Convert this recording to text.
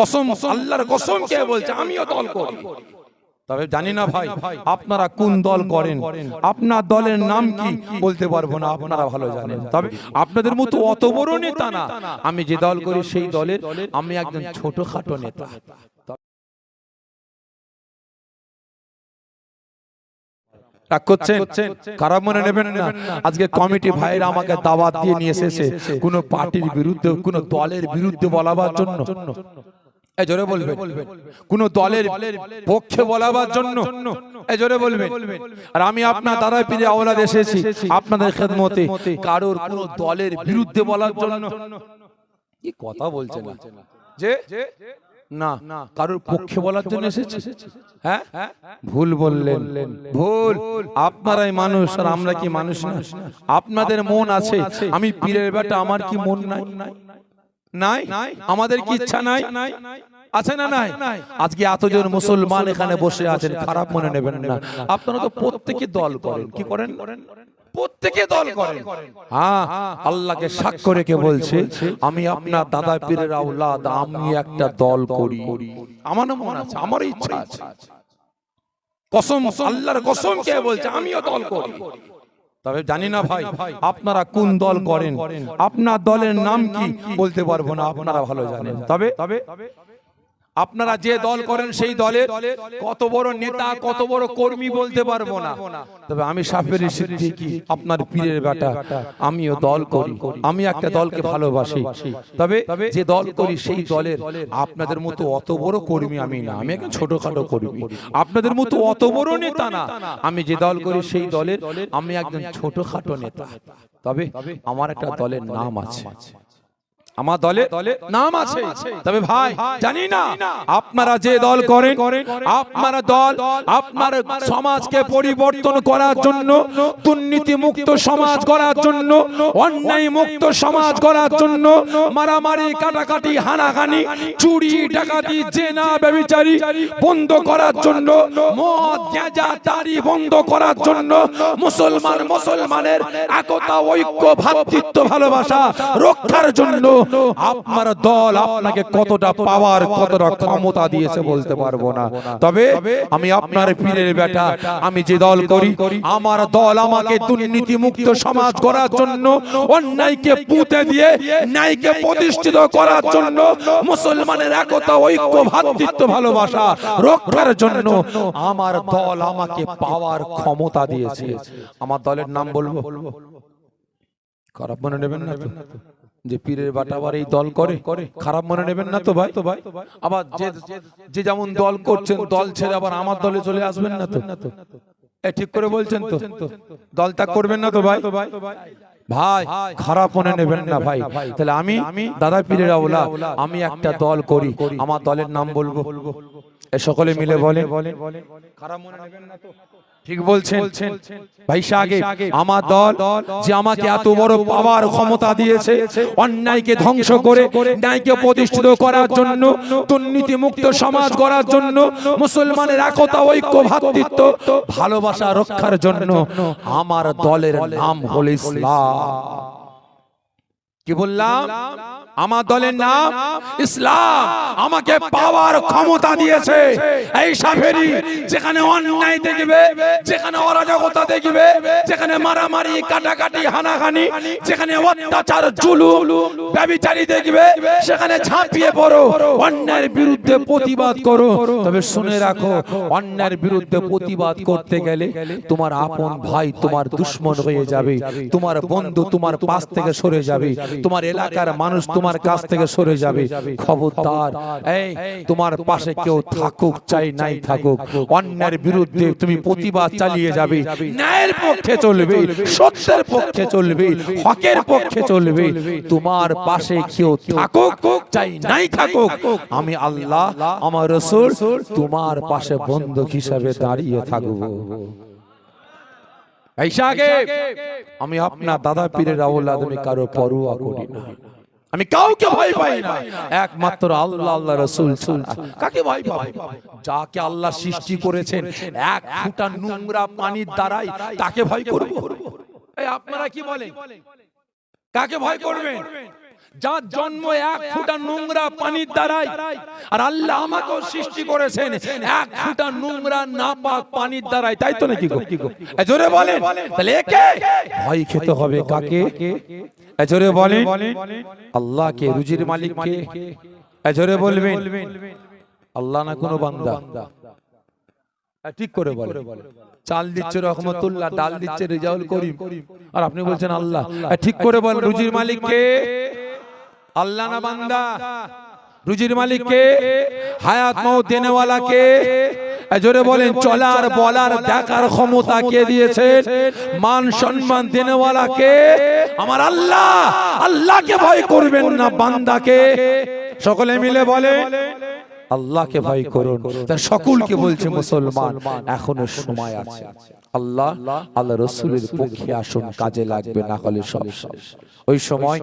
কসম আল্লাহর কসম কে বলছে আমিও দল করি। তবে জানি না ভাই আপনারা কোন দল করেন? আপনার দলের নাম কি? বলতে পারব না আপনারা ভালো জানেন। তবে আপনাদের মতো অত বড় নেতা না। আমি যে দল করি সেই দলের আমি একজন ছোটখাটো নেতা। রাগ করছেন? মনে নেবেন না। আজকে কমিটি ভাইরা আমাকে দাওয়াত দিয়ে নিয়ে এসেছে। কোন পার্টির বিরুদ্ধে কোন দলের বিরুদ্ধে বলাবার জন্য। জোরে বলবেন। কোন দলের পক্ষে বলাবার জন্য জোরে বলবেন। আর আমি আপনার দাদা পীরে আওলাদ এসেছি। আপনাদের খেদমতে কারোর কোন দলের বিরুদ্ধে বলার জন্য কি কথা বলছেন যে না কারোর পক্ষে বলার জন্য এসেছে। হ্যাঁ? ভুল বললেন। ভুল। আপনারাই মানুষ আর আমরা কি মানুষ না? আপনাদের মন আছে। আমি পীরের বেটা আমার কি মন নাই? নাই? আমাদের কি ইচ্ছা নাই? আছে না নাই? আজকে এতজন মুসলমান এখানে বসে আছেন, খারাপ মনে নেবেন না। আপনারা তো প্রত্যেকে দল করেন। কি করেন? হ্যাঁ সাক্ষ্য রেখে বলছে, আমি আপনার দাদা আমি একটা দল মন আছে ইচ্ছা আছে। আল্লাহর কসম কে বলছে, আমিও দল করি। তবে জানি না ভাই আপনারা কোন দল করেন? আপনার দলের নাম কি? বলতে পারব না আপনারা ভালো জানেন। তবে আপনারা যে দল করেন সেই দলের কত বড় নেতা কত বড় কর্মী বলতে পারব না। তবে আমি সাফের সিদ্দিকি আপনার পীরের বেটা। আমিও দল করি। আমি একটা দলকে ভালোবাসি। তবে যে দল করি সেই দলের আপনাদের মতো অত বড় কর্মী আমি না। আমি একজন ছোটখাটো কর্মী। আপনাদের মতো অত বড় নেতা না। আমি যে দল করি সেই দলের আমি একজন ছোটখাটো নেতা। তবে আমার একটা দলের নাম আছে। আমার দলে নাম আছে। তবে ভাই জানি না আপনারা যে দল করেন আপনারা দল আপনার সমাজকে পরিবর্তন করার জন্য দুর্নীতি মুক্ত সমাজ করার জন্য অন্যায় মুক্ত সমাজ করার জন্য মারামারি কাটাকাটি হানাহানি চুরি ডাকাতি জেনা ব্যভিচারী বন্ধ করার জন্য মদ গাঁজা তারি বন্ধ করার জন্য মুসলমান মুসলমানের একতা ঐক্য ভ্রাতৃত্ব ভালোবাসা রক্ষার জন্য আপনার দল আপনাকে কতটা পাওয়ার কতটা ক্ষমতা দিয়েছে বলতে পারব না। তবে আমি আপনার পীরের বেটা, আমি যে দল করি, আমার দল আমাকে দুর্নীতি মুক্ত সমাজ করার জন্য, অন্যায়কে পুঁতে দিয়ে, ন্যায়কে প্রতিষ্ঠিত করার জন্য, মুসলমানের একতা, ঐক্য ভ্রাতৃত্ব ভালোবাসা রক্ষার জন্য আমার দল আমাকে পাওয়ার ক্ষমতা দিয়েছে। আমার দলের নাম বলব? খারাপ মনে নেবেন না যে পীরের বাটাবার এই দল করে খারাপ মনে নেবেন না তো ভাই? তো ভাই? আবার যে যে যেমন দল করছেন দল ছেড়ে আবার আমার দলে চলে আসবেন না তো? এ ঠিক করে বলছেন তো? দল ত্যাগ করবেন না তো ভাই? তো ভাই? ভাই খারাপ মনে নেবেন না ভাই। তাহলে আমি আমি দাদা পীরের আওলা আমি একটা দল করি। আমার দলের নাম বলব। সকলে মিলে বলে খারাপ মনে নেবেন না তো? ঠিক বলছেন। ভাই আগে আমার দল যে আমাকে এত বড় পাওয়ার ক্ষমতা দিয়েছে অন্যায়কে ধ্বংস করে ন্যায়কে প্রতিষ্ঠিত করার জন্য দুর্নীতি মুক্ত সমাজ করার জন্য মুসলমানের একতা ঐক্য ভ্রাতৃত্ব ভালোবাসা রক্ষার জন্য আমার দলের নাম হল ইসলাম। কি বললাম? আমার দলের নাম ইসলাম। আমাকে পাওয়ার ক্ষমতা দিয়েছে। এই সাফেরি যেখানে অন্যায় দেখবে যেখানে অরাজকতা দেখবে যেখানে মারামারি কাটাকাটি হানাহানি যেখানে অত্যাচার জুলুম ব্যভিচারী দেখবে সেখানে ঝাঁপিয়ে পড়ো। অন্যায়ের বিরুদ্ধে প্রতিবাদ করো। তবে শুনে রাখো অন্যায়ের বিরুদ্ধে প্রতিবাদ করতে গেলে তোমার আপন ভাই তোমার দুশ্মন হয়ে যাবে। তোমার বন্ধু তোমার পাশ থেকে সরে যাবে। তোমার এলাকার মানুষ তোমার কাছ থেকে সরে যাবে। খবরদার এই তোমার পাশে কেউ থাকুক চাই নাই থাকুক। অন্যের বিরুদ্ধে তুমি প্রতিবাদ চালিয়ে যাবে। ন্যায়ের পক্ষে চলবে সত্যের পক্ষে চলবে হকের পক্ষে চলবে। তোমার পাশে কেউ থাকুক চাই নাই থাকুক। আমি আল্লাহ আমার রসুল তোমার পাশে বন্ধুক হিসাবে দাঁড়িয়ে থাকব। আমি আপনার দাদা পীরের আওলাদ আমি কারও পরোয়া করি না। আমি কাউকে ভয় পাই না। একমাত্র আল্লাহ আল্লাহ রসুল কাকে ভয় পাবো? যাকে আল্লাহ সৃষ্টি করেছেন এক ফুটা নোংরা পানির দ্বারাই তাকে ভয় করব। আপনারা কি বলেন? কাকে ভয় করবেন? যার জন্ম এক ফুটা নোংরা পানির দ্বারাই। আর আল্লাহ আমাকেও সৃষ্টি করেছেন এক ফুটা নোংরা নাপাক পানির দ্বারাই। তাই তো নাকি এ জোরে বলেন। তাহলে একে? ভয় খেতে হবে কাকে? জোরে বলেন। আল্লাহকে, রুজির মালিককে। জোরে বলবেন। আল্লাহ না কোনো বান্দা? ঠিক করে বলে চাল দিচ্ছে রহমতুল্লাহ, ডাল দিচ্ছে রেজাউল করিম। আর আপনি বলছেন আল্লাহ। ঠিক করে বল রুজির মালিক কে আল্লাহ না বান্দা। রুজির মালিক কে হায়াত মৌত দেনেওয়ালা কে জোরে বলেন চলার বলার দেখার ক্ষমতা কে দিয়েছেন? মান সম্মান দেনেওয়ালা কে আমার আল্লাহ আল্লাহকে ভয় করবেন না বান্দাকে। সকলে মিলে বলে আল্লাহকে ভয় করুন। তার সকলকে বলছে মুসলমান এখনও সময় আছে। আল্লাহ আল্লাহ রসুলের পক্ষে আসুন কাজে লাগবে না হলে সব ওই সময়